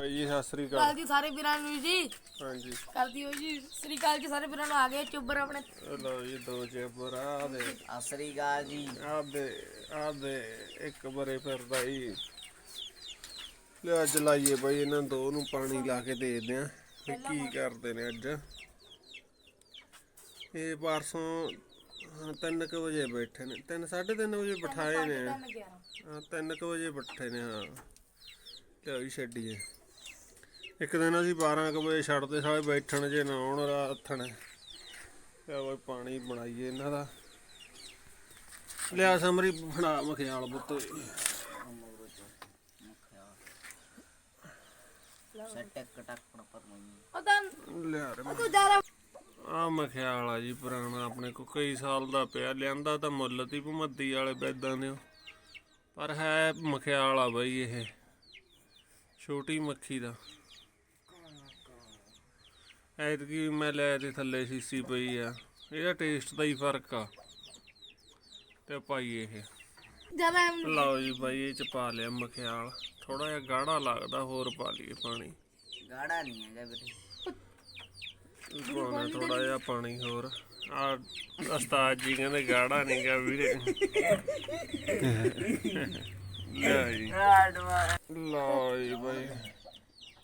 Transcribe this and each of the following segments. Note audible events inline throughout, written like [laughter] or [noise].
ਭਾਈ ਜੀ ਸਤਿ ਸ੍ਰੀ ਕੱਲ ਅਕਾਲ ਦੀ ਸਾਰੇ ਵੀਰਾਂ ਨੂੰ ਜੀ। ਹਾਂਜੀ। ਕੱਲ ਦੀ ਹੋ ਜੀ। ਸ੍ਰੀ ਅਕਾਲ ਜੀ ਸਾਰੇ ਵੀਰਾਂ ਨੂੰ। ਆ ਗਏ ਚੁੱਬਰ ਆਪਣੇ ਲਓ ਜੀ ਦੋ ਚੇਬਰ ਆ ਦੇ। ਅਸਰੀ ਗਾ ਜੀ। ਆ ਦੇ ਆ ਦੇ ਇੱਕ ਬਰੇ ਫਿਰਦਾ ਜੀ। ਲੈ ਅੱਜ ਲਾਈਏ ਭਾਈ ਇਹਨਾਂ ਦੋ ਨੂੰ ਪਾਣੀ ਲਾ ਕੇ ਦੇਖਦੇ ਆ ਵੀ ਕੀ ਕਰਦੇ ਨੇ ਅੱਜ? ਇਹ ਪਰਸੋਂ ਹਾਂ, ਤਿੰਨ ਕੁ ਵਜੇ ਬੈਠੇ ਨੇ। ਤਿੰਨ ਸਾਢੇ ਤਿੰਨ ਵਜੇ ਬਿਠਾਏ ਨੇ। ਹਾਂ ਤਿੰਨ ਕੁ ਵਜੇ ਬੱਠੇ ਨੇ ਹਾਂ। ਵੀ ਛੱਡੀਏ। ਇੱਕ ਦਿਨ ਅਸੀਂ 12 ਕੁ ਵਜੇ ਛੱਡਦੇ ਸਾਰੇ ਬੈਠਣ ਜੇ ਨਾਉਣ ਰਾਥਣ ਤੇ ਉਹ ਪਾਣੀ ਬਣਾਈਏ ਇਹਨਾਂ ਦਾ। ਲਿਆ ਸਮਰੀ ਬਣਾ ਮਖਿਆਲ ਬੁੱਤ ਲਿਆ ਰੇ ਆ ਮਖਿਆਲ ਆ ਜੀ ਪੁਰਾਣਾ ਆਪਣੇ ਕੋ ਕਈ ਸਾਲ ਦਾ ਪਿਆ। ਲਿਆਂਦਾ ਤਾਂ ਮੁੱਲ ਤੀ ਭਮੱਦੀ ਵਾਲੇ ਬੈਦਾਂ ਦੇ। ਪਰ ਹੈ ਮਖਿਆਲ ਆ ਬਈ ਇਹ। ਛੋਟੀ ਮੱਖੀ ਦਾ। ਐਤਕੀ ਮੈਂ ਲੈ ਤੇ ਥੱਲੇ ਸੀਸੀ ਪਈ ਆ। ਇਹਦਾ ਟੇਸਟ ਦਾ ਹੀ ਫ਼ਰਕ ਆ। ਤੇ ਭਾਈ ਇਹ। ਲਓ ਜੀ ਬਾਈ ਇਹ ਚ ਪਾ ਲਿਆ ਮਖਿਆਲ। ਥੋੜਾ ਜਿਹਾ ਗਾੜਾ ਲੱਗਦਾ ਹੋਰ ਪਾ ਲਈਏ ਪਾਣੀ। ਗਾੜਾ ਨਹੀਂ ਹੈਗਾ ਵੀਰੇ। ਪਾਉਣਾ ਥੋੜਾ ਜਿਹਾ ਪਾਣੀ ਹੋਰ। ਆ ਉਸਤਾਦ ਜੀ ਕਹਿੰਦੇ ਗਾੜਾ ਨਹੀਂ ਗਾ ਵੀਰੇ। [laughs] ਲੈ ਜੀ। ਲਓ ਜੀ ਬਾਈ।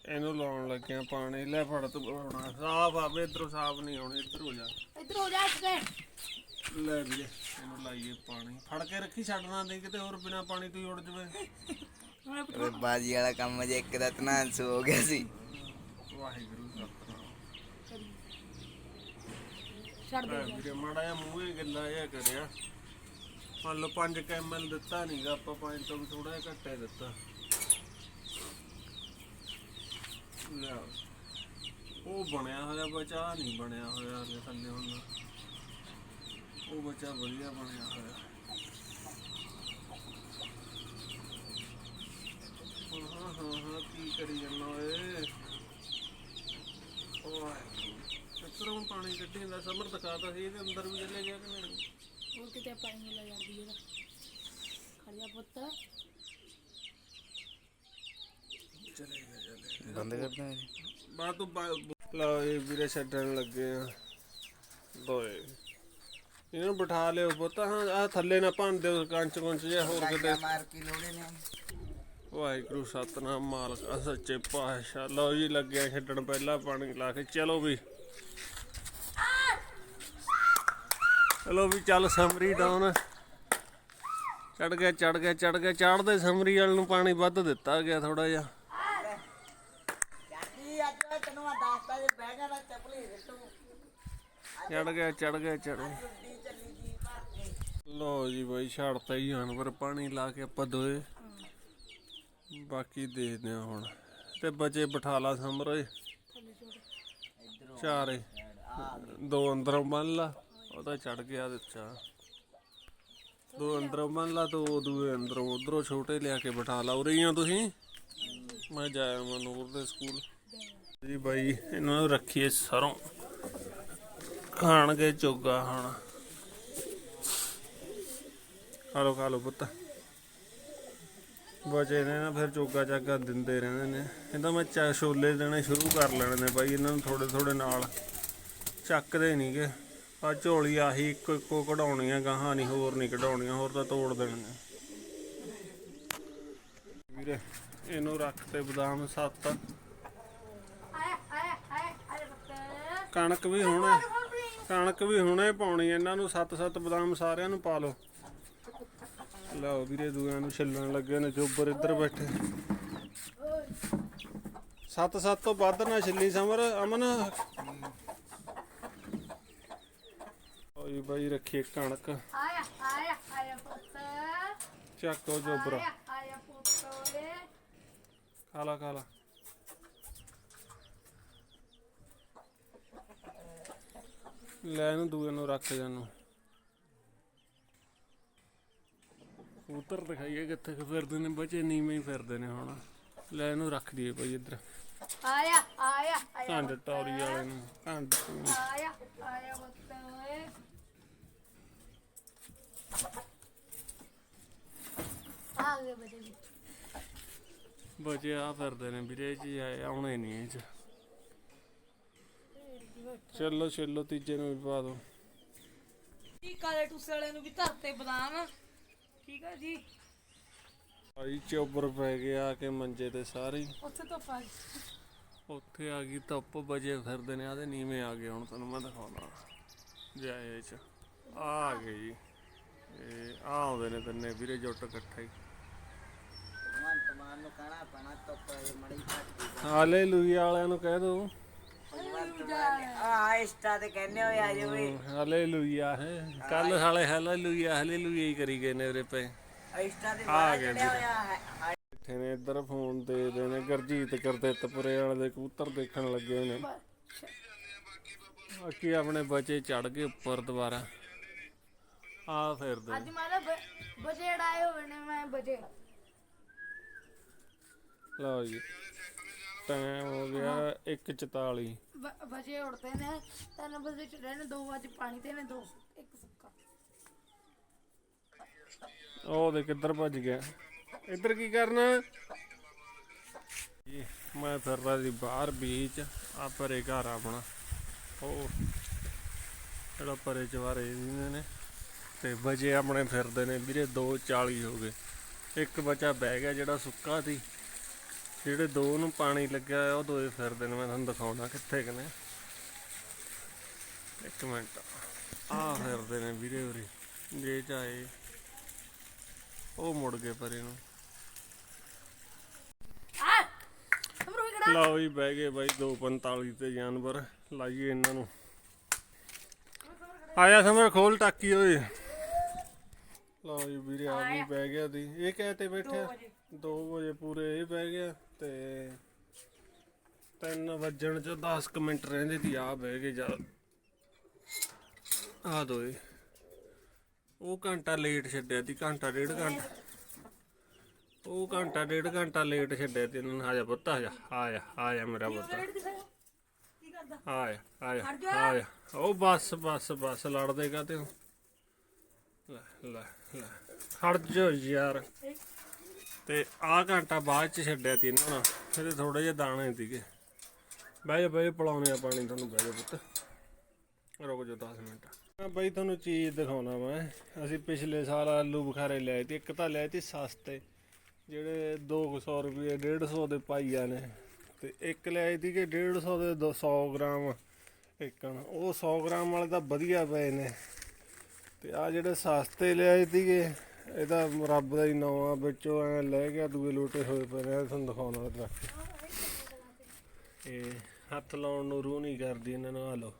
ਇਹਨੂੰ ਲਾਉਣ ਲੱਗਿਆ ਪਾਣੀ ਲੈ ਫੜ ਤੂੰ ਪਾਉਣਾ ਸਾਫ਼ ਆਵੇ ਇਧਰੋਂ ਸਾਫ਼ ਨਹੀਂ ਆਉਣੀ ਇੱਧਰ ਹੋ ਜਾ। ਇੱਧਰ ਹੋ ਜਾ ਇੱਕ ਲੈ ਵੀਰੇ ਇਹਨੂੰ ਲਾਈਏ ਪਾਣੀ। ਫੜ ਕੇ ਰੱਖੀ ਛੱਡਣਾ ਦੇ ਕਿਤੇ ਹੋਰ ਬਿਨਾ ਪਾਣੀ ਤੋਂ ਹੀ ਉੜ ਜਵੇ। ਉਹ ਬਾਜੀ ਵਾਲਾ ਕੰਮ ਜੇ ਇੱਕ ਦਾ ਤਨਾਂਸ ਹੋ ਗਿਆ ਸੀ। ਵਾਹਿਗੁਰੂ ਸਤਨਾਮ ਛੱਡ ਦੇ ਲੈ ਵੀਰੇ ਮਾੜਾ ਜਿਹਾ ਮੂੰਹ ਹੀ ਗਿੱਲਾ ਜਿਹਾ ਕਰਿਆ। ਮੰਨ ਲਓ 5 ਐਮਐਲ ਦਿੱਤਾ ਨਹੀਂਗਾ ਆਪਾਂ 5 ਤੋਂ ਵੀ ਥੋੜਾ ਜਿਹਾ ਘੱਟੇ ਦਿੱਤਾ। ਲਿਆ ਉਹ ਬਣਿਆ ਹੋਇਆ, ਬਚਾ ਨਹੀਂ ਬਣਿਆ ਹੋਇਆ ਹਲੇ ਥੱਲੇ ਹੁਣ। ਉਹ ਬਚਾ ਵਧੀਆ ਬਣਿਆ ਹੋਇਆ। ਹਾਂ ਹਾਂ ਹਾਂ ਕੀ ਕਰੀ ਜਾਂਦਾ ਓਏ? ਓਏ, ਇੱਧਰੋਂ ਪਾਣੀ ਕੱਢੀ ਜਾਂਦਾ ਸਮਰ ਦਿਖਾਤਾ ਸੀ, ਇਹਦੇ ਅੰਦਰ ਵੀ ਚਲੇ ਗਿਆ ਕਿ ਨਹੀਂ? ਉਹ ਕਿਤੇ ਪਾਣੀ ਲੈ ਜਾਂਦੀ ਇਹਦਾ। ਖੜਿਆ ਪੁੱਤ ਚਲੇ ਗਿਆ ਚਲੇ ਬੰਦ ਕਰਦਾ ਬਾ ਤੂੰ ਲਓ ਇਹ ਵੀਰੇ ਛੱਡਣ ਲੱਗੇ ਆ। ਦੋਏ। ਇਹਨਾਂ ਨੂੰ ਬਿਠਾ ਲਿਓ ਪੁੱਤ। ਹਾਂ ਆ ਥੱਲੇ ਨਾ ਭੰਨ ਦਿਓ ਕੰਚ ਕੁੰਚ ਜਿਹਾ ਹੋਰ ਕਿਤੇ। ਮਾਰ ਕੇ ਲੋੜੇ ਨੇ। ਵਾਹਿਗੁਰੂ ਸਤਨਾਮ ਮਾਲਕ ਆ ਸੱਚੇ ਪਾਤਸ਼ਾਹ। ਲਓ ਜੀ ਲੱਗਿਆ ਛੱਡਣ ਪਹਿਲਾਂ ਪਾਣੀ ਲਾ ਕੇ। ਚਲੋ ਵੀ। ਚਲੋ ਵੀ ਚੱਲ ਸਮਰੀ ਡਾਉਨ ਚੜ ਗਿਆ ਚੜ ਗਿਆ ਚੜ ਗਿਆ। ਚੜਦੇ ਸਮਰੀ ਵਾਲ ਨੂੰ ਪਾਣੀ ਵੱਧ ਦਿੱਤਾ ਗਿਆ ਥੋੜਾ ਜਿਹਾ ਚਾਚੀ ਅੱਜ ਤੈਨੂੰ ਮੈਂ ਦੱਸਦਾ ਜੇ ਬਹਿ ਜਾਣਾ ਚੱਪਲੀ ਰਿੱਟੂ ਚੜ ਗਿਆ ਚੜ ਗਿਆ ਚੜ ਗਿਆ। ਗੱਡੀ ਜੀ ਭਰ ਕੇ ਲੋ ਜੀ ਬਾਈ ਛੱਡਤਾ ਹੀ ਜਾਨਵਰ, ਪਾਣੀ ਲਾ ਕੇ ਆਪਾਂ ਦੋਏ। ਬਾਕੀ ਦੇਖਦੇ ਆ ਹੁਣ। ਤੇ ਬਚੇ ਬਿਠਾ ਲਾ ਚਾਰੇ। ਦੋ ਅੰਦਰੋਂ ਬੰਨ ਲਾ, ਉਹ ਤਾਂ ਚੜ ਗਿਆ ਦਿੱਤਾ ਦੋ ਅੰਦਰੋਂ ਬੰਨ ਲਾ ਤੋ ਦੂਏ ਅੰਦਰੋਂ। ਉਧਰੋਂ ਛੋਟੇ ਲਿਆ ਕੇ ਬਿਠਾ ਲਾ। ਉਰੇ ਤੁਸੀਂ? ਮੈਂ ਜਾਇਆ ਮਨੂਰ ਦੇ ਸਕੂਲ। ਜੀ ਬਾਈ, ਇਹਨਾਂ ਨੂੰ ਰੱਖੀਏ ਸਰੋਂ। ਖਾਣਗੇ ਚੋਗਾ ਹੁਣ। ਖਾ ਲੋ ਖਾ ਲੋ ਪੁੱਤ। ਬਚੇ ਨੇ ਨਾ, ਫਿਰ ਚੋਗਾ ਚਾਗਾ ਦਿੰਦੇ ਰਹਿੰਦੇ ਨੇ। ਕਹਿੰਦਾ ਮੈਂ ਚਾ ਛੋਲੇ ਦੇਣੇ ਸ਼ੁਰੂ ਕਰ ਲੈਣੇ ਨੇ ਬਾਈ, ਇਹਨਾਂ ਨੂੰ ਥੋੜੇ ਥੋੜੇ ਨਾਲ। ਚੱਕਦੇ ਨਹੀਂਗੇ ਆ ਝੋਲੀ ਆਹੀ ਇੱਕੋ ਇੱਕੋ ਕਢਾਉਣੀਆਂ, ਗਾਹਾਂ ਨਹੀਂ ਹੋਰ ਨਹੀਂ ਕਢਾਉਣੀਆਂ, ਹੋਰ ਤਾਂ ਤੋੜ ਦੇਣੇ ਨੇ। ਵੀਰੇ, ਇਹਨੂੰ ਰੱਖ ਤੇ ਬਦਾਮ ਸੱਤ। ਕਣਕ ਵੀ ਹੁਣ। ਕਣਕ ਵੀ ਹੁਣੇ ਪਾਉਣੀ ਇਹਨਾਂ ਨੂੰ ਸੱਤ ਸੱਤ ਬਦਾਮ ਸਾਰਿਆਂ ਨੂੰ ਪਾ ਲਓ। ਲਓ ਵੀਰੇ ਦੂਆਂ ਨੂੰ ਛਿੱਲਣ ਲੱਗੇ ਨੇ ਚੋਬਰ ਇੱਧਰ ਬੈਠੇ। ਸੱਤ ਸੱਤ ਤੋਂ ਵੱਧ ਨਾ ਛਿੱਲੀ ਸਮਰ ਅਮਨ। ਓਏ ਬਾਈ ਰੱਖੀ ਕਣਕ। ਆਇਆ ਆਇਆ ਆਇਆ ਪੁੱਤ। ਚੱਕੋ ਚੋਬਰ। ਆਇਆ ਆਇਆ ਪੁੱਤ ਓਏ। ਖਾ ਲਾ। ਲਾ ਇਹਨੂੰ ਦੂਏ ਨੂੰ ਰੱਖ ਜਾਨੂੰ ਉਤਰ ਦਿਖਾਈਏ ਕਿੱਥੇ ਕੁ ਫਿਰਦੇ ਨੇ ਬੱਚੇ ਨੀਵੇਂ ਹੀ ਫਿਰਦੇ ਨੇ ਹੁਣ। ਲੈ ਇਹਨੂੰ ਰੱਖ ਦਈਏ ਭਾਈ ਇੱਧਰ। ਆਇਆ ਆਇਆ ਆਇਆ ਘੰਡ ਟੌਰੀ ਵਾਲੇ ਨੂੰ ਘੰਡ ਆਇਆ ਆ ਗਏ ਬਚੇ ਆ ਫਿਰਦੇ ਨੇ ਵੀਰੇ ਜੀ ਆਏ ਆਉਣੇ ਨਹੀਂ ਇਹ ਚ। ਚਲੋ ਚਲੋ ਤੀਜੇ ਨੂੰ ਵੀ ਪਾ ਦੋ। ਜੀ ਕਾਲੇ ਟੂਸੇ ਵਾਲੇ ਨੂੰ ਵੀ ਧਰਤੇ ਬਦਾਮ? ਠੀਕ ਆ ਜੀ। ਆਈ ਚੋਬਰ ਪੈ ਗਿਆ ਆ ਕੇ ਮੰਜੇ ਤੇ ਸਾਰੇ। ਉੱਥੇ ਤਾਂ ਪਾ ਉੱਥੇ ਆ ਗਈ ਧੁੱਪ ਵਜੇ ਫਿਰਦੇ ਨੇ ਆਦੇ ਨੀਵੇਂ ਆ ਗਏ ਹੁਣ ਤੁਹਾਨੂੰ ਮੈਂ ਦਿਖਾਉਣਾ। ਜਾਏ ਚ। ਆ ਗਏ ਜੀ। ਇਹ ਆ ਆਉਂਦੇ ਨੇ ਤਿੰਨੇ ਵੀਰੇ ਜੁੱਟ ਇਕੱਠੇ ਹੀ। ਹਾਲੇਲੂਇਆ ਵਾਲਿਆਂ ਨੂੰ ਕਹਿ ਦੋ। ਆ ਇੰਸਟਾ ਤੇ ਕਹਿੰਦੇ ਹੋਏ ਆ ਜੋ ਵੀ। ਹਾਲੇਲੂਇਆ ਹੈ। ਕੱਲ ਹਾਲੇ ਹਾਲੇਲੂਇਆ ਹਾਲੇਲੂਇਆ ਹੀ ਕਰੀ ਗਏ ਨੇ ਉਰੇ ਪਏ। ਇੰਸਟਾ ਤੇ ਆ ਬਾਹਰ ਗਏ ਚੜਿਆ ਹੋਇਆ ਹੈ। ਹਾਏ, ਬੈਠੇ ਨੇ ਇੱਧਰ ਫੋਨ ਦੇ ਦੇ ਨੇ। ਗਰਜੀਤ ਕਰਦਿੱਤਪੁਰੇ ਵਾਲੇ ਦੇ ਕਬੂਤਰ ਦੇਖਣ ਲੱਗੇ ਨੇ। ਬਾਕੀ ਆਪਣੇ ਬੱਚੇ ਚੜ ਗਏ ਉੱਪਰ ਦੁਬਾਰਾ। ਆ ਫਿਰਦੇ ਅੱਜ ਮਾਰਾ ਬਜੇ ਆਏ ਹੋਏ ਨੇ ਮੈਂ ਬਜੇ। ਲਓ ਜੀ। ਟਾਈਮ ਹੋ ਗਿਆ 1:44 ਬਜੇ ਉੜਦੇ ਨੇ ਤਿੰਨ ਵਜੇ ਚੜੇ ਨੇ 2 ਵਜੇ ਪਾਣੀ ਤੇ ਨੇ ਦੋ ਇੱਕ ਸੁੱਕਾ। ਉਹ ਦੇ ਕਿੱਧਰ ਭੱਜ ਗਿਆ। ਇੱਧਰ ਕੀ ਕਰਨਾ? ਜੀ ਮੈਂ ਫਿਰਦਾ ਸੀ ਬਾਹਰ ਬੀਚ ਆ ਪਰੇ ਘਰ ਆਪਣਾ। ਉਹ ਜਿਹੜਾ ਪਰੇ ਚਵਾਰੇ ਜਿੰਨੇ ਨੇ। ਤੇ ਵਜੇ ਆਪਣੇ ਫਿਰਦੇ ਨੇ ਵੀਰੇ 2:40 ਹੋ ਗਏ। ਇੱਕ ਬੱਚਾ ਬਹਿ ਗਿਆ ਜਿਹੜਾ ਸੁੱਕਾ ਸੀ। ਜਿਹੜੇ ਦੋ ਨੂੰ ਪਾਣੀ ਲੱਗਿਆ ਹੋਇਆ ਉਹ ਦੋਏ ਫਿਰਦੇ ਨੇ ਮੈਂ ਤੁਹਾਨੂੰ ਦਿਖਾਉਣਾ ਕਿੱਥੇ ਕਿ ਨੇ। ਇੱਕ ਮਿੰਟ। ਆ ਫਿਰਦੇ ਨੇ ਵੀਰੇ ਉਰੇ ਜੇ ਚਾਹੇ। ਉਹ ਮੁੜ ਗਏ ਪਰੇ ਨੂੰ। ਲਓ ਜੀ ਬਹਿ ਗਏ ਬਾਈ 245 ਤੇ ਜਾਨਵਰ ਲਾਈਏ ਇਹਨਾਂ ਨੂੰ। ਆਇਆ ਸਮਰ ਖੋਲ ਟਾਕੀ ਓਏ। ਲਓ ਜੀ ਵੀਰੇ ਆ ਵੀ ਬਹਿ ਗਿਆ ਦੀ। ਇਹ ਕਹਿ ਤੇ ਬੈਠਿਆ। 2 ਵਜੇ ਪੂਰੇ ਇਹ ਬਹਿ ਗਿਆ। ਤੇ 3 ਵਜਣ ਚ 10 ਕੁ ਮਿੰਟ ਰਹਿੰਦੇ ਤੀ ਆ ਬਹਿ ਗਏ ਜਾ ਆ ਦੋਏ ਉਹ ਘੰਟਾ ਲੇਟ ਛੱਡਿਆ ਤੀ ਘੰਟਾ ਡੇਢ ਘੰਟਾ। ਉਹ ਘੰਟਾ ਡੇਢ ਘੰਟਾ ਲੇਟ ਛੱਡਿਆ ਤੇ ਇਹਨਾਂ ਨੇ ਪੁੱਤ, ਆ ਜਾ, ਆ ਮੇਰਾ ਪੁੱਤ। ਆਇਆ ਆਇਆ ਆਇਆ ਉਹ ਬਸ ਬਸ ਬਸ, ਲੜਦੇ ਕਾ ਤੇ ਲੈ ਲੈ ਲੈ। ਹਟ ਜਾ ਯਾਰ। ਤੇ ਆ ਘੰਟਾ ਬਾਅਦ ਚ ਛੱਡਿਆ ਤੀ ਇਹਨਾਂ ਨਾਲ। ਫਿਰ ਥੋੜੇ ਜਿਹੇ ਦਾਣੇ ਸੀਗੇ। ਬਹਿ ਜਾ ਬਹਿ ਜਾ, ਪਲਾਉਣੇ ਆ ਪਾਣੀ ਤੁਹਾਨੂੰ, ਬਹਿ ਜਾ ਪੁੱਤ। ਰੁਕ ਜਾ 10 ਮਿੰਟ। ਮੈਂ ਬਈ, ਤੁਹਾਨੂੰ ਚੀਜ਼ ਦਿਖਾਉਣਾ ਮੈਂ। ਅਸੀਂ ਪਿਛਲੇ ਸਾਲ ਆਲੂ ਬੁਖਾਰੇ ਲਏ ਤੇ ਇੱਕ ਤਾਂ ਲਏ ਤੇ ਸਸਤੇ, ਜਿਹੜੇ 200 ਰੁਪਏ 150 ਦੇ ਪਾਈਆ ਨੇ। ਤੇ ਇੱਕ ਲਿਆਈ ਸੀ ਕਿ 150 ਦੇ 200 ਗ੍ਰਾਮ ਇੱਕਣ। ਉਹ 100 ਗ੍ਰਾਮ ਵਾਲੇ ਤਾਂ ਵਧੀਆ ਪਏ ਨੇ। ਤੇ ਆ ਜਿਹੜੇ ਸਸਤੇ ਲਿਆਏ ਸੀਗੇ ਇਹਦਾ ਰੱਬ ਦਾ ਹੀ ਨਾਂ ਆ, ਵਿੱਚੋਂ ਐ ਲੈ ਗਿਆ, ਦੂਏ ਲੋਟੇ ਹੋਏ ਪਏ ਨੇ ਤੁਹਾਨੂੰ ਦਿਖਾਉਣਾ ਰੱਖ ਇਹ ਹੱਥ ਲਾਉਣ ਨੂੰ ਰੂਹ ਨਹੀਂ ਕਰਦੀ ਇਹਨਾਂ ਨੂੰ ਆ ਲਓ।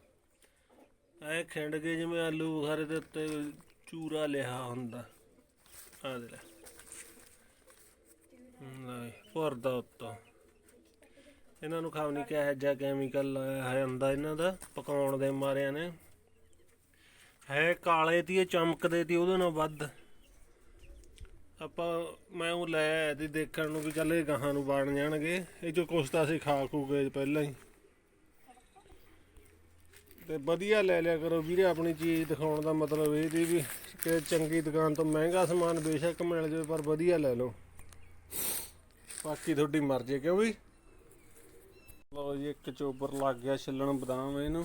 ਐ ਖਿੰਡ ਕੇ ਜਿਵੇਂ ਆਲੂ ਬੁਖਾਰੇ ਦੇ ਉੱਤੇ ਚੂਰਾ ਲਿਆ ਹੁੰਦਾ। ਆ ਦੇ ਲੈ। ਨਹੀਂ ਭਰਦਾ ਉੱਤੋਂ। ਇਹਨਾਂ ਨੂੰ ਖਾਵ ਨਹੀਂ ਕਿਹਾ ਜਾਂ ਕੈਮੀਕਲ ਲਾਇਆ ਹੈ ਹੁੰਦਾ ਇਹਨਾਂ ਦਾ, ਪਕਾਉਣ ਦੇ ਮਾਰਿਆਂ ਨੇ। ਹੈ, ਕਾਲੇ ਦੀ ਇਹ ਚਮਕਦੇ ਤੀ ਉਹਦੇ ਨਾਲ ਵੱਧ। ਆਪਾਂ, ਮੈਂ ਉਹ ਲੈ ਆਇਆ ਦੀ ਦੇਖਣ ਨੂੰ ਵੀ ਚੱਲ ਇਹ ਗਾਹਾਂ ਨੂੰ ਬਣ ਜਾਣਗੇ। ਇਹ ਜੋ ਕੁਛ ਤਾਂ ਅਸੀਂ ਖਾ ਖੂ ਗਏ ਪਹਿਲਾਂ ਹੀ। ਤੇ ਵਧੀਆ ਲੈ ਲਿਆ ਕਰੋ ਵੀਰੇ, ਆਪਣੀ ਚੀਜ਼ ਦਿਖਾਉਣ ਦਾ ਮਤਲਬ ਇਹ ਦੀ ਵੀ ਕਿ ਚੰਗੀ ਦੁਕਾਨ ਤੋਂ ਮਹਿੰਗਾ ਸਮਾਨ ਬੇਸ਼ੱਕ ਮਿਲ ਜਾਵੇ, ਪਰ ਵਧੀਆ ਲੈ ਲਓ। ਬਾਕੀ ਤੁਹਾਡੀ ਮਰਜ਼ੀ ਕਿਉਂ ਵੀ? ਲਓ ਜੀ, ਇੱਕ ਚੋਬਰ ਲੱਗ ਗਿਆ ਛਿੱਲਣ ਬਦਾਮ ਇਹਨੂੰ।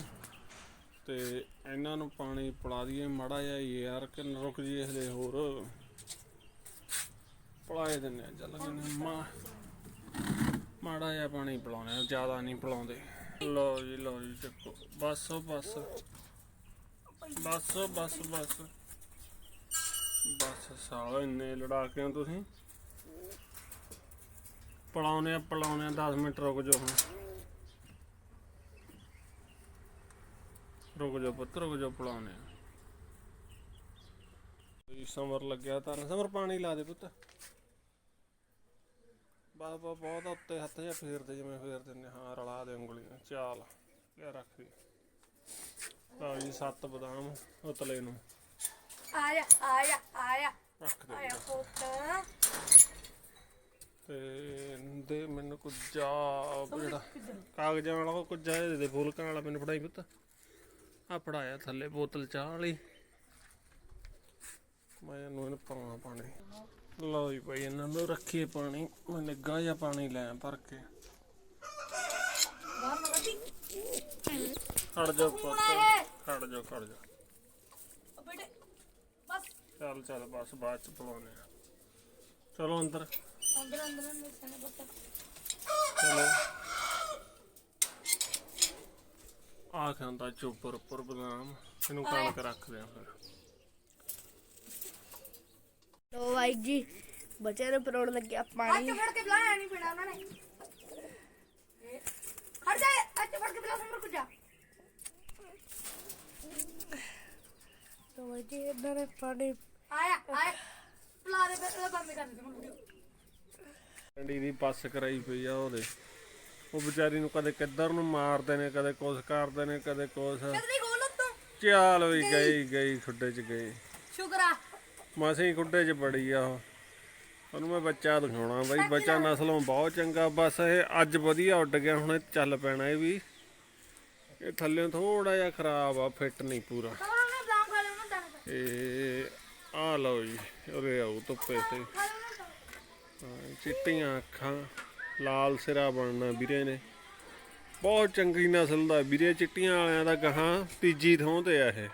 ਤੇ ਇਹਨਾਂ ਨੂੰ ਪਾਣੀ ਪਿਲਾ ਦਈਏ, ਮਾੜਾ ਜਿਹਾ ਯਾਰ, ਕਿ ਰੁਕ ਜੀ ਹਲੇ ਹੋਰ। ਪਿਲਾਏ ਦਿੰਨੇ ਆ, ਚੱਲ ਮਾ, ਮਾੜਾ ਜਿਹਾ ਪਾਣੀ ਪਿਲਾਉਣੇ ਆ, ਜ਼ਿਆਦਾ ਨਹੀਂ ਪਿਲਾਉਂਦੇ। ਲਓ ਜੀ ਲਓ ਜੀ, ਚੱਕੋ। ਬਸ ਬਸ। ਬਸ ਬਸ ਬਸ। ਬਸ, ਸਾਲਾ ਇੰਨੇ ਲੜਾ ਕੇ ਤੁਸੀਂ? ਪਲਾਉਨੇ ਆ ਪਲਾਉਨੇ ਆ 10 ਮਿੰਟ ਰੁਕ ਜਾਓ ਹੁਣ। ਰੁਕ ਜਾਓ ਪੁੱਤ, ਰੁਕ ਜਾਓ ਪਲਾਉਨੇ ਆ। ਜੀ, ਸਮਰ ਲੱਗਿਆ ਤਾਂ ਸਮਰ ਪਾਣੀ ਲਾ ਦੇ ਪੁੱਤ। ਬਾ ਬਾ ਬਹੁਤ ਉੱਤੇ ਹੱਥ ਜਿਹਾ ਫੇਰਦੇ ਜਿਵੇਂ ਫੇਰ ਦਿੰਦੇ ਹਾਂ ਰਲਾ ਦੇ ਉਂਗਲੀਆਂ ਚਾਲ ਇਹ ਰੱਖ ਦੇ ਲਓ ਜੀ ਸੱਤ ਬਦਾਮ ਉਤਲੇ ਨੂੰ। ਆਇਆ ਆਇਆ ਆਇਆ। ਰੱਖ ਦੇ ਆਇਆ ਪੁੱਤ। ਤੇ ਦੇ ਮੈਨੂੰ ਕੁਝ ਜਾ ਜਿਹੜਾ ਕਾਗਜ਼ਾਂ ਵਾਲਾ ਕੁਝ ਜਾ ਦੇ ਦੇ ਫੁਲਕਾਂ ਵਾਲਾ ਮੈਨੂੰ ਫੜਾਈ ਪੁੱਤ। ਆ ਫੜਾਇਆ ਥੱਲੇ ਬੋਤਲ ਚਾਹ ਵਾਲੀ। ਮੈਂ ਇਹਨੂੰ ਇਹਨੂੰ ਪਾਉਣਾ ਪਾਣੀ। ਲਓ ਜੀ ਭਾਈ ਇਹਨਾਂ ਨੂੰ ਰੱਖੀਏ ਪਾਣੀ। ਮੈਂ ਨਿੱਘਾ ਜਿਹਾ ਪਾਣੀ ਲੈ ਭਰ ਕੇ। ਖੜ ਜਾ ਪੁੱਤ। ਖੜ ਜਾ ਖੜ ਜਾ ਉਹ ਬੇਟੇ ਬਸ। ਚੱਲ ਚੱਲ ਬਸ ਬਾਅਦ ਚ ਪਵਾਉਨੇ ਆ। ਚਲੋ ਅੰਦਰ। ਅੰਦਰ ਅੰਦਰ ਸਨੇ ਬੱਤਾ ਚਲੋ। ਆ ਖਾਂਦਾ ਚੋਪਰ ਉੱਪਰ ਬਦਾਮ। ਇਹਨੂੰ ਕਣਕ ਰੱਖਦੇ ਆ ਫਿਰ। ਲੋ ਭਾਈ ਜੀ ਬੱਚੇ ਨੂੰ ਪਰੋੜ ਲੱਗਿਆ ਪਾਣੀ। ਫੜ ਕੇ ਬੁਲਾਇਆ ਨਹੀਂ ਪੀਣਾ ਉਹਨਾਂ ਨੇ। ਹਟ ਜਾ ਅੱਜ ਫੜ ਕੇ ਬੁਲਾ ਸਮਰ ਕੁ ਜਾ। ਲੋ ਭਾਈ ਜੀ ਇਹਨਾਂ ਨੇ ਪਾਣੀ ਆਇਆ ਆਇਆ। ਬੁਲਾ ਦੇ ਬੰਦ ਕਰ ਦੇ ਵੀਡੀਓ ਡੰਡੀ ਦੀ ਬੱਸ ਕਰਾਈ ਪਈ ਆ ਉਹਦੇ। ਉਹ ਵਿਚਾਰੀ ਨੂੰ ਕਦੇ ਕਿੱਧਰ ਨੂੰ ਮਾਰਦੇ ਨੇ ਕਦੇ ਕੁਛ ਕਰਦੇ ਨੇ ਕਦੇ ਕੁਛ। ਕਿਤਨੀ ਗੋਲ ਤੂੰ ਚਾਲ ਵੀ ਗਈ। ਗਈ ਖੁੱਡੇ ਚ ਗਈ। ਸ਼ੁਕਰ ਮਾਸੇ ਹੀ ਚ ਬੜੀ ਆ ਉਹ। ਉਹਨੂੰ ਮੈਂ ਬੱਚਾ ਦਿਖਾਉਣਾ ਬਾਈ, ਬੱਚਾ ਨਸਲੋਂ ਬਹੁਤ ਚੰਗਾ। ਬਸ ਇਹ ਅੱਜ ਵਧੀਆ ਉੱਡ ਗਿਆ, ਹੁਣ ਇਹ ਚੱਲ ਪੈਣਾ ਇਹ ਵੀ। ਇਹ ਥੱਲੇ ਥੋੜਾ ਜਿਹਾ ਖਰਾਬ ਆ, ਫਿੱਟ ਨਹੀਂ ਪੂਰਾ। ਇਹ ਆ ਲਓ ਜੀ, ਉਰੇ ਆਉ ਧੁੱਪੇ ਤੇ। ਚਿੱਟੀਆਂ ਅੱਖਾਂ, ਲਾਲ ਸਿਰਾ ਬਣਨਾ ਵੀਰੇ ਨੇ। ਬਹੁਤ ਚੰਗੀ ਨਸਲ ਦਾ ਵੀਰੇ, ਚਿੱਟੀਆਂ ਵਾਲਿਆਂ ਦਾ ਗਾਹਾਂ ਤੀਜੀ ਥਾਂ ਤੇ ਆ ਇਹ।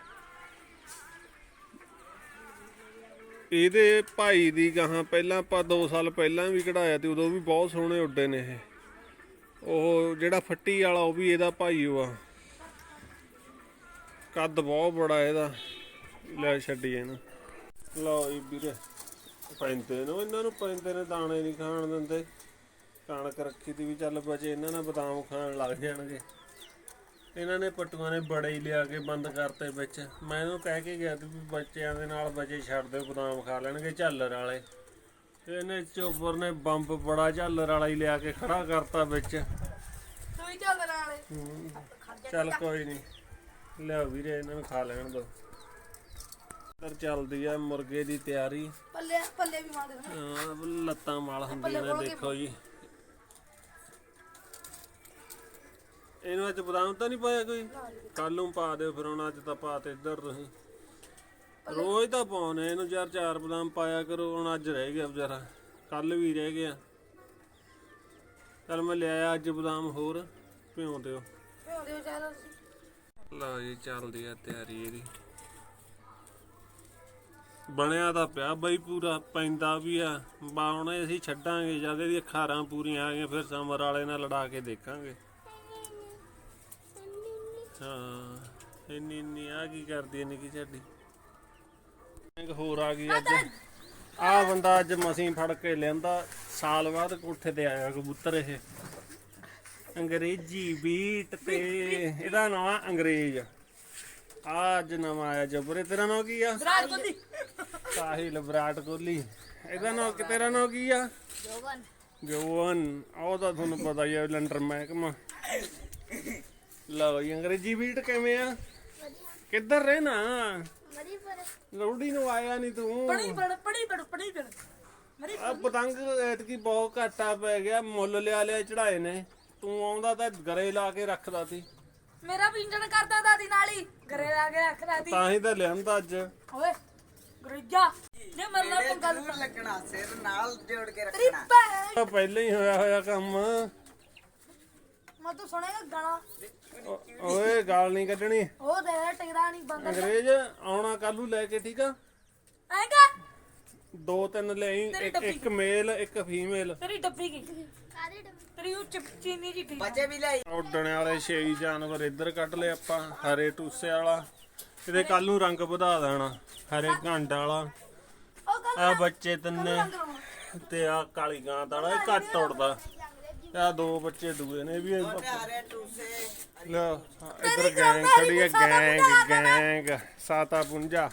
ਇਹਦੇ ਭਾਈ ਦੀ ਗਾਹਾਂ ਪਹਿਲਾਂ ਆਪਾਂ 2 ਸਾਲ ਪਹਿਲਾਂ ਵੀ ਕਢਾਇਆ ਤੇ ਉਦੋਂ ਵੀ ਬਹੁਤ ਸੋਹਣੇ ਉੱਡੇ ਨੇ ਇਹ। ਉਹ ਜਿਹੜਾ ਫੱਟੀ ਵਾਲਾ ਉਹ ਵੀ ਇਹਦਾ ਭਾਈ ਉਹ ਆ। ਕੱਦ ਬਹੁਤ ਬੜਾ ਇਹਦਾ। ਲੈ ਛੱਡੀਏ ਇਹਨੂੰ। ਲਓ ਜੀ ਵੀਰੇ ਪੈਂਦੇ ਨੇ। ਇਹਨਾਂ ਨੂੰ ਪੈਂਦੇ ਨੇ ਦਾਣੇ ਨਹੀਂ ਖਾਣ ਦਿੰਦੇ। ਕਣਕ ਰੱਖੀ ਦੀ ਵੀ ਚੱਲ ਬਚੇ, ਇਹਨਾਂ ਨਾਲ ਬਦਾਮ ਖਾਣ ਲੱਗ ਜਾਣਗੇ। ਇਹਨਾਂ ਨੇ ਪੱਟੂਆਂ ਨੇ ਬੜੇ ਹੀ ਲਿਆ ਕੇ ਬੰਦ ਕਰਤੇ ਵਿੱਚ। ਮੈਂ ਇਹਨੂੰ ਕਹਿ ਕੇ ਗਿਆ ਵੀ ਬੱਚਿਆਂ ਦੇ ਨਾਲ ਬਚੇ ਛੱਡ ਦਿਓ ਬਦਾਮ ਖਾ ਲੈਣਗੇ ਝੱਲਰ ਵਾਲੇ। ਤੇ ਇਹਨੇ ਚੋਬਰ ਨੇ ਬੰਬ ਬੜਾ ਝੱਲਰ ਵਾਲਾ ਹੀ ਲਿਆ ਕੇ ਖੜਾ ਕਰਤਾ ਵਿੱਚ। ਚੱਲ ਨਾਲੇ ਹੂੰ। ਚੱਲ ਕੋਈ ਨਹੀਂ ਲਿਆਓ ਵੀਰੇ ਇਹਨਾਂ ਨੂੰ ਖਾ ਲੈਣ ਦੋ। ਇੱਧਰ ਚੱਲਦੀ ਆ ਮੁਰਗੇ ਦੀ ਤਿਆਰੀ। ਪੱਲੇ ਪੱਲੇ ਵੀ ਮਾਰ ਦੇ ਹਾਂ, ਲੱਤਾਂ ਮਾਲ ਹੁੰਦੀਆਂ ਨੇ ਦੇਖੋ ਜੀ। ਇਹਨੂੰ ਅੱਜ ਬਦਾਮ ਤਾਂ ਨਹੀਂ ਪਾਇਆ ਕੋਈ? ਕੱਲ ਨੂੰ ਪਾ ਦਿਓ ਫਿਰ ਹੁਣ ਅੱਜ ਤਾਂ ਪਾ ਤੇ ਇੱਧਰ ਤੁਸੀਂ। ਰੋਜ਼ ਤਾਂ ਪਾਉਨੇ ਇਹਨੂੰ ਚਾਰ ਚਾਰ ਬਦਾਮ ਪਾਇਆ ਕਰੋ ਹੁਣ ਅੱਜ ਰਹਿ ਗਿਆ ਵਿਚਾਰਾ। ਕੱਲ ਵੀ ਰਹਿ ਗਿਆ। ਚੱਲ ਮੈਂ ਲਿਆਇਆ ਅੱਜ ਬਦਾਮ ਹੋਰ ਭਿਉਂ ਦਿਓ। ਤੁਸੀਂ। ਲਓ ਜੀ ਚੱਲਦੀ ਆ ਤਿਆਰੀ ਇਹਦੀ। ਬਣਿਆ ਤਾਂ ਪਿਆ ਬਈ ਪੂਰਾ ਪੈਂਦਾ ਵੀ ਆ। ਬਾਉਣੇ ਅਸੀਂ ਛੱਡਾਂਗੇ ਜਦ ਇਹਦੀ ਖਾਰਾਂ ਪੂਰੀਆਂ ਆ ਗਈਆਂ ਫਿਰ ਸਮਰ ਵਾਲੇ ਨਾਲ ਲੜਾ ਕੇ ਦੇਖਾਂਗੇ। ਹਾਂ ਇੰਨੀ ਇੰਨੀ ਆ ਕੀ ਕਰਦੀ ਐ ਨਿੱਕੀ ਛੱਡੀ? ਇੱਕ ਹੋਰ ਆ ਗਈ ਅੱਜ। ਆ ਬੰਦਾ ਅੱਜ ਮਸੀਂ ਫੜ ਕੇ ਲਿਆਂਦਾ ਸਾਲ ਬਾਅਦ ਕੋਠੇ ਤੇ ਆਇਆ ਕਬੂਤਰ ਇਹ। ਅੰਗਰੇਜ਼ੀ ਬੀਟ ਤੇ ਇਹਦਾ ਨਾਮ ਆ ਅੰਗਰੇਜ਼। ਆ ਅੱਜ ਨਵਾਂ ਆਇਆ ਜਬਰੇ। ਤੇਰਾ ਨਾਮ ਕੀ ਆ? ਵਿਰਾਟ ਕੋਹਲੀ। ਸਾਹਿਲ ਵਿਰਾਟ ਕੋਹਲੀ। ਇਹਦਾ ਨਾਮ ਕਿ ਤੇਰਾ ਨਾਮ ਕੀ ਆ? ਜੋਗਨ ਜੋਨ ਉਹ ਤਾਂ ਤੁਹਾਨੂੰ ਪਤਾ ਹੀ ਆ ਲੰਡਰ ਮਹਿਕਮਾ। ਲਓ ਜੀ ਅੰਗਰੇਜ਼ੀ ਬੀਟ ਕਿਵੇਂ ਆ? ਕਿੱਧਰ ਰਹਿਣਾ? ਮਰੀ ਪਰ ਨੂੰ ਆਇਆ ਨਹੀਂ ਤੂੰ। ਪੜੀ ਪੜ ਪੜੀ ਪੜ ਪੜੀ ਪੜ ਮਰੀ ਆ ਪਤੰਗ ਐਤਕੀ ਬਹੁਤ ਘਾਟਾ ਪੈ ਗਿਆ ਮੁੱਲ ਲਿਆ ਲਿਆ ਚੜਾਏ ਨੇ। ਤੂੰ ਆਉਂਦਾ ਤਾਂ ਗਰੇ ਲਾ ਕੇ ਰੱਖਦਾ ਸੀ। ਮੇਰਾ ਵੀ ਇੰਜਣ ਕਰਦਾ ਦਾਦੀ ਨਾਲ ਹੀ। ਘਰੇ ਲਾ ਕੇ ਰੱਖਦਾ ਦੀ ਤਾਂ ਹੀ ਤਾਂ ਲਿਆਂਦਾ ਅੱਜ। ਓਏ ਗਰੇਜਾ ਨੇ ਮਰਨਾ ਪੰਗਾ ਜ਼ਰੂਰ ਲੱਗਣਾ ਸਿਰ ਨਾਲ ਜੋੜ ਕੇ ਤੇਰੀ ਰੱਖਣਾ। ਭੈਣ। ਪਹਿਲਾਂ ਹੀ ਹੋਇਆ ਹੋਇਆ ਕੰਮ। ਮੈਂ ਤੂੰ ਸੁਣੇਗਾ ਗਾਣਾ। ਓਏ ਗਾਲ ਨਹੀਂ ਕੱਢਣੀ। ਉਹ ਦੇ ਟਿਕਦਾ ਨਹੀਂ ਬੰਦ। ਅੰਗਰੇਜ਼ ਆਉਣਾ ਕੱਲੂ ਲੈ ਕੇ ਠੀਕ ਆ? ਆਏਗਾ ਦੋ ਤਿੰਨ ਲਈ ਇੱਕ ਇੱਕ ਮੇਲ ਇੱਕ ਫੀਮੇਲ ਤੇਰੀ ਡੱਬੀ ਕੀ? ਕਾਦੀ ਡੱਬੀ? ਤੇਰੀ ਉਹ ਚਿਪ ਚੀਨੀ ਜੀ ਠੀਕ ਬੱਚੇ ਵੀ ਲੈ ਉੱਡਣ ਵਾਲੇ ਛੇ ਜਾਨਵਰ ਇੱਧਰ ਕੱਢ ਲਏ ਆਪਾਂ ਹਰੇ ਟੂਸੇ ਵਾਲਾ। ਇਹਦੇ ਕੱਲ ਨੂੰ ਰੰਗ ਵਧਾ ਦੇਣਾ ਹਰੇ ਘੰਡ ਵਾਲਾ। ਆ ਬੱਚੇ ਤਿੰਨੇ। ਤੇ ਆ ਕਾਲੀ ਗਾਂ ਦਾ ਵਾਲਾ ਇਹ ਘੱਟ ਉੱਡਦਾ। ਆ ਦੋ ਬੱਚੇ ਦੂਏ ਨੇ ਇਹ ਵੀ ਇਹ- ਪਿਆਰੇ ਟੂਸੇ ਲੋ ਇੱਧਰ ਗੈਂਗ ਖੜੀ ਹੈ ਗੈਂਗ ਗੈਂਗ ਸਾਤਾ ਪੁੰਜਾ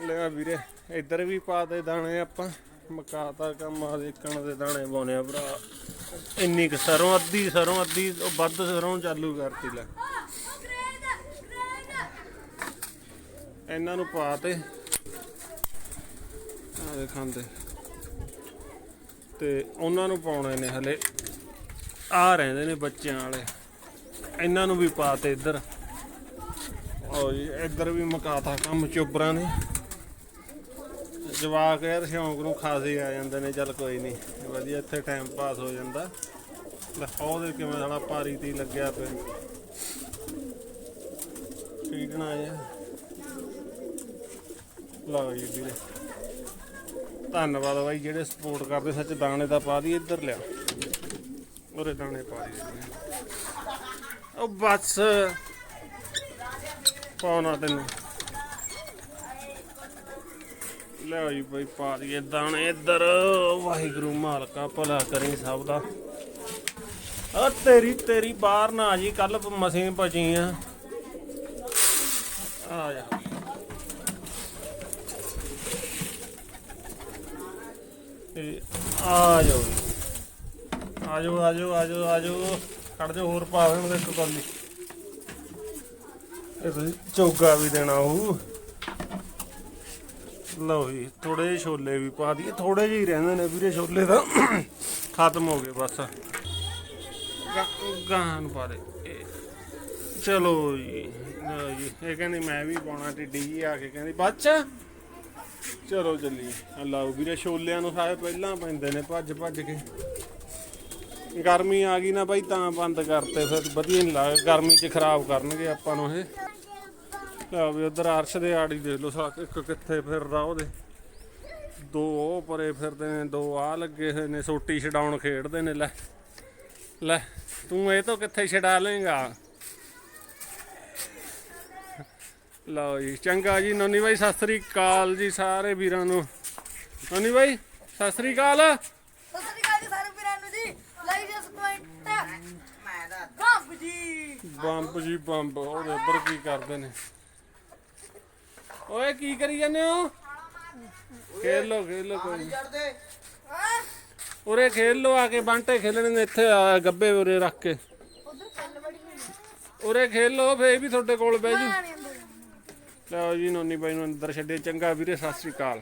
ਲੈ ਵੀਰੇ ਇੱਧਰ ਵੀ ਪਾ ਦੇ ਦਾਣੇ ਆਪਾਂ। ਮਕਾਤਾ ਕੰਮ ਆ ਦੇਖਣ ਦੇ ਦਾਣੇ ਪਾਉਣੇ ਆ ਭਰਾ। ਇੰਨੀ ਕੁ ਸਰੋਂ ਅੱਧੀ ਸਰੋਂ ਅੱਧੀ ਉਹ ਵੱਧ ਸਰੋਂ ਚਾਲੂ ਕਰਤੀ ਲੈ। ਇਹਨਾਂ ਨੂੰ ਪਾ ਤੇ। ਆ ਦੇ ਖਾਂਦੇ। ਤੇ ਉਹਨਾਂ ਨੂੰ ਪਾਉਣੇ ਨੇ ਹਲੇ। ਆ ਰਹਿੰਦੇ ਨੇ ਬੱਚਿਆਂ ਵਾਲੇ। ਇਹਨਾਂ ਨੂੰ ਵੀ ਪਾਤੇ ਇੱਧਰ। ਓ ਜੀ, ਇੱਧਰ ਵੀ ਮਕਾਤਾ ਕੰਮ ਚੋਬਰਾਂ ਨੇ। ਜਵਾਕ ਯਾਰ ਸ਼ੌਂਕ ਨੂੰ ਖਾਸੇ ਆ ਜਾਂਦੇ ਨੇ, ਚੱਲ ਕੋਈ ਨਹੀਂ। ਵਧੀਆ, ਇੱਥੇ ਟਾਈਮ ਪਾਸ ਹੋ ਜਾਂਦਾ। ਲੈ, ਉਹਦੇ ਕਿਵੇਂ ਸਾਲਾ ਪਾਰੀ ਤੇ ਲੱਗਿਆ ਪਿਆ। ਕੀਟਣਾ ਆ ਲਓ ਜੀ ਵੀਰੇ। ਧੰਨਵਾਦ ਬਾਈ, ਜਿਹੜੇ ਸਪੋਰਟ ਕਰਦੇ, ਸੱਚ ਦਾਣੇ ਦਾ ਪਾ ਦੀ ਇੱਧਰ ਲਿਆ। ਉਹਰੇ ਦਾਣੇ ਪਾ ਦੀ ਉਹ ਬਸ। ਪਾਉਣਾ ਤੈਨੂੰ। ਲਿਆਓ ਜੀ ਬਈ, ਪਾ ਦੀਏ ਦਾਣੇ ਇੱਧਰ। ਵਾਹਿਗੁਰੂ ਮਾਲਕਾ, ਭਲਾ ਕਰੀ ਸਭ ਦਾ। ਆ ਤੇਰੀ ਤੇਰੀ ਬਾਹਰ ਨਾ ਆ ਜੀ ਕੱਲ ਮਸੀਂ ਬਚੀ ਆ। ਆ ਜਾ। ਇਹ ਆ ਜਾਓ ਆ ਜਾਓ ਆ ਜਾਓ ਆ ਜਾਓ ਆ ਜਾਓ। ਕੱਢ ਜਾਓ ਹੋਰ ਪਾ ਦੇਣ ਇੱਕ ਗੱਲ ਇਹ ਤੁਸੀਂ ਚੌਗਾ ਵੀ ਦੇਣਾ ਉਹ। ਲਓ ਜੀ ਥੋੜੇ ਜਿਹੇ ਛੋਲੇ ਵੀ ਪਾ ਦਈਏ। ਥੋੜੇ ਜਿਹੇ ਹੀ ਰਹਿੰਦੇ ਨੇ ਵੀਰੇ ਛੋਲੇ ਤਾਂ। ਖਤਮ ਹੋ ਗਏ ਬਸ। ਗਾਂ ਨੂੰ ਪਾ ਦੇ। ਚਲੋ ਜੀ ਜੀ। ਇਹ ਕਹਿੰਦੀ ਮੈਂ ਵੀ ਪਾਉਣਾ ਟਿੱਡੀ ਜੀ ਆ ਕੇ ਕਹਿੰਦੀ, ਬੱਚਾ। ਚਲੋ ਚੱਲੀਏ। ਅੱਲਾਹ ਵੀਰੇ, ਛੋਲਿਆਂ ਨੂੰ ਸਾਰੇ ਪਹਿਲਾਂ ਪੈਂਦੇ ਨੇ ਭੱਜ ਭੱਜ ਕੇ। ਗਰਮੀ ਆ ਗਈ ਨਾ ਬਾਈ, ਤਾਂ ਬੰਦ ਕਰਤੇ ਫਿਰ। ਵਧੀਆ ਨਹੀਂ ਲੱਗ ਗਰਮੀ 'ਚ ਖਰਾਬ ਕਰਨਗੇ ਆਪਾਂ ਨੂੰ ਇਹ। ਲਓ ਵੀ ਉਧਰ ਅਰਸ਼ ਦੇ ਆੜੀ ਦੇਖ ਲਓ ਸਾ ਇੱਕ ਕਿੱਥੇ ਫਿਰਦਾ ਉਹਦੇ। ਦੋ ਉਹ ਪਰੇ ਫਿਰਦੇ ਨੇ, ਦੋ ਆ ਲੱਗੇ ਹੋਏ ਨੇ, ਸੋਟੀ ਛਡਾਉਣ ਖੇਡਦੇ ਨੇ। ਲੈ ਲੈ, ਤੂੰ ਇਹ ਤੋਂ ਕਿੱਥੇ ਛਡਾ ਲੇਗਾ ਲਓ ਜੀ ਚੰਗਾ ਜੀ ਨੋਨੀ ਬਾਈ ਸਤਿ ਸ੍ਰੀ ਅਕਾਲ ਜੀ ਸਾਰੇ ਵੀਰਾਂ ਨੂੰ। ਨੋਨੀ ਬਾਈ ਸਤਿ ਸ੍ਰੀ ਅਕਾਲ। ਸਤਿ ਸ੍ਰੀ ਅਕਾਲ ਜੀ ਸਾਰੇ ਵੀਰਾਂ ਨੂੰ ਜੀ। ਲਾਈਕ ਜਸ ਕਮੈਂਟ ਮੈਂ ਦਾ ਗੱਪ ਜੀ। ਬੰਬ ਜੀ ਬੰਬ। ਉਹਦੇ ਉੱਧਰ ਕੀ ਕਰਦੇ ਨੇ? ਓਏ ਕੀ ਕਰੀ ਜਾਂਦੇ ਹੋ? ਖੇਲ ਲੋ ਖੇਲ ਲੋ ਕੋਈ ਨੀ। ਚੜਦੇ ਉਰੇ ਖੇਲ ਲੋ ਆ ਕੇ ਬਾਂਟੇ ਖੇਲਣੇ ਨੇ ਇੱਥੇ ਆ ਗੱਬੇ ਉਰੇ ਰੱਖ ਕੇ। ਉਰੇ ਖੇਲ ਲੋ ਫੇਰ ਵੀ ਤੁਹਾਡੇ ਕੋਲ ਬਹਿ ਜੂ। ਲਓ ਜੀ ਨੋਨੀ ਬਾਈ ਨੂੰ ਅੰਦਰ ਛੱਡੇ ਚੰਗਾ ਵੀਰੇ ਸਤਿ ਸ੍ਰੀ ਅਕਾਲ।